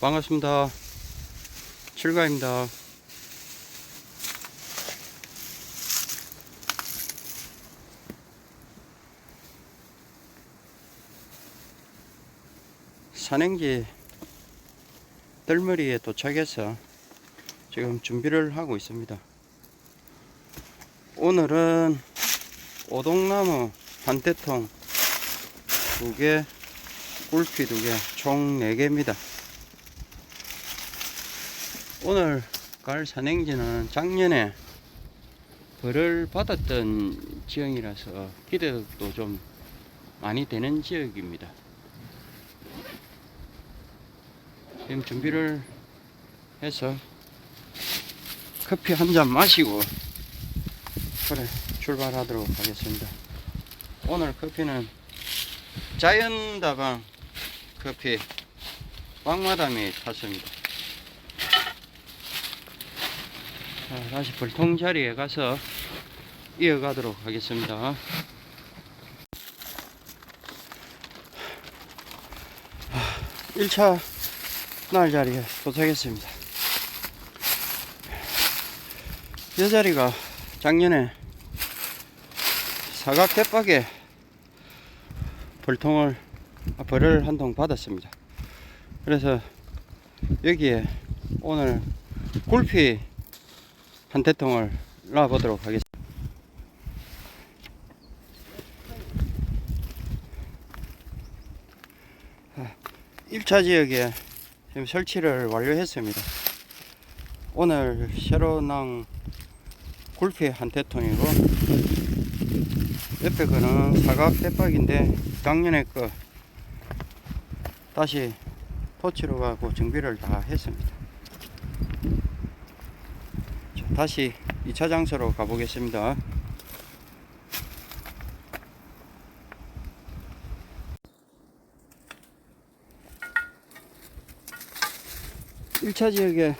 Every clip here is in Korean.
반갑습니다. 출가입니다. 산행지 뜰머리에 도착해서 지금 준비를 하고 있습니다. 오늘은 오동나무 한 대통 두 개, 꿀피 두 개, 총네 개입니다. 오늘 갈 산행지는 작년에 벌을 받았던 지형이라서 기대도 좀 많이 되는 지역입니다. 지금 준비를 해서 커피 한 잔 마시고 그래 출발하도록 하겠습니다. 오늘 커피는 자연다방 커피 왕마담이 탔습니다. 자, 다시 불통 자리에 가서 이어가도록 하겠습니다. 1차 날 자리에 도착했습니다. 이 자리가 작년에 사각 대박에 벌통을 아, 벌을 한 통 받았습니다. 그래서 여기에 오늘 굴피 한 대통을 놔보도록 하겠습니다. 아, 1차 지역에 지금 설치를 완료했습니다. 오늘 난 굴피 한 대통이고 옆에 거는 사각 대박인데 작년에 거 다시 토치로 가고 정비를 다 했습니다. 자, 다시 2차 장소로 가보겠습니다. 일차 지역에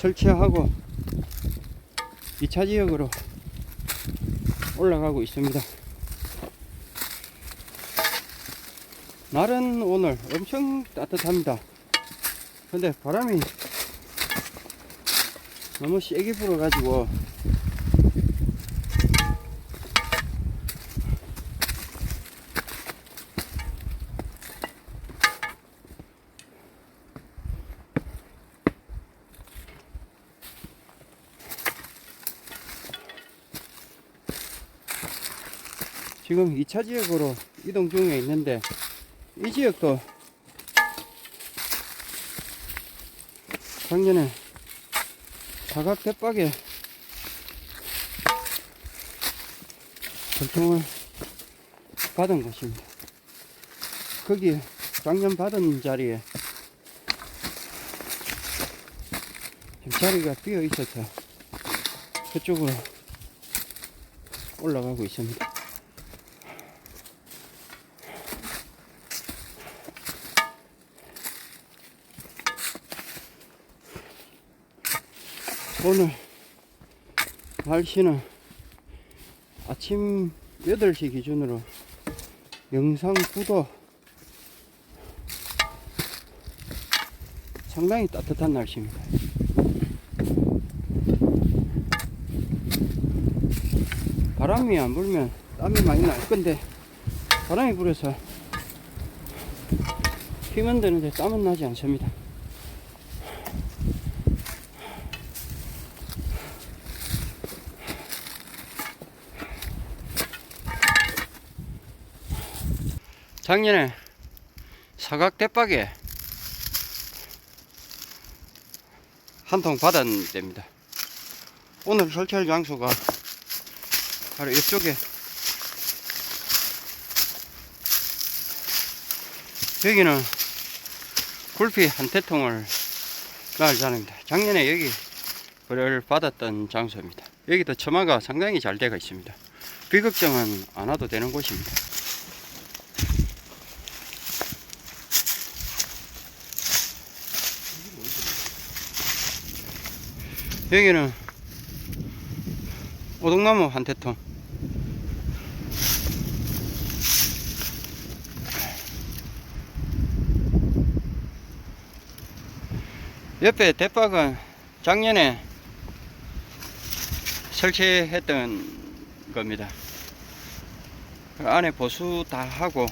설치하고 2차 지역으로 올라가고 있습니다. 날은 오늘 엄청 따뜻합니다. 근데 바람이 너무 세게 불어가지고. 지금 2차 지역으로 이동 중에 있는데 이 지역도 작년에 사각 대박에 전통을 받은 곳입니다. 거기 작년 받은 자리에 자리가 비어 있어서 그쪽으로 올라가고 있습니다. 오늘 날씨는 아침 8시 기준으로 영상 9도 상당히 따뜻한 날씨입니다. 바람이 안 불면 땀이 많이 날 건데 바람이 불어서 힘은 드는데 땀은 나지 않습니다. 작년에 사각 대박에 한 통 받은 데입니다. 오늘 설치할 장소가 바로 이쪽에 여기는 굴피 한 대통을 낳을 자리입니다. 작년에 여기 벌을 받았던 장소입니다. 여기도 처마가 상당히 잘 되어 있습니다. 비걱정은 안 와도 되는 곳입니다. 여기는 오동나무 한 대통 옆에 대박은 작년에 설치했던 겁니다. 그 안에 보수 다 하고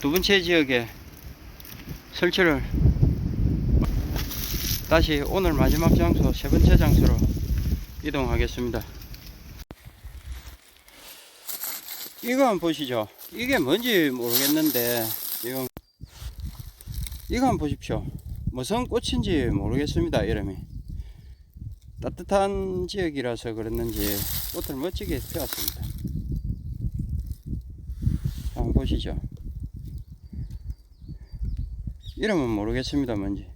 두 번째 지역에 설치를 다시 오늘 마지막 장소 세 번째 장소로 이동하겠습니다. 이거 한번 보시죠. 이게 뭔지 모르겠는데 이거 한번 보십시오. 무슨 꽃인지 모르겠습니다. 이름이 따뜻한 지역이라서 그랬는지 꽃을 멋지게 피웠습니다. 한번 보시죠. 이름은 모르겠습니다. 뭔지.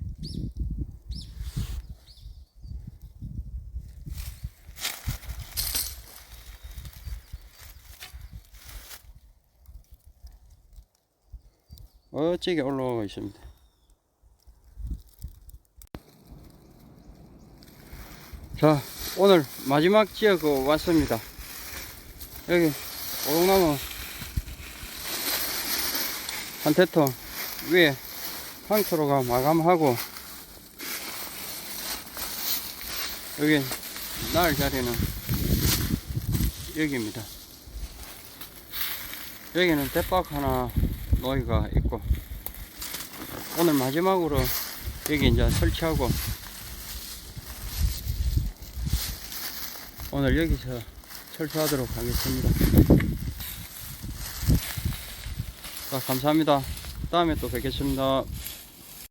멋지게 올라오고 있습니다. 자, 오늘 마지막 지역 왔습니다. 여기 오동나무 한 대통 위에 황토로가 마감하고 여기 날 자리는 여기입니다. 여기는 대박 하나 노이가 있고 오늘 마지막으로 여기 이제 설치하고 오늘 여기서 철수하도록 하겠습니다. 자, 감사합니다. 다음에 또 뵙겠습니다.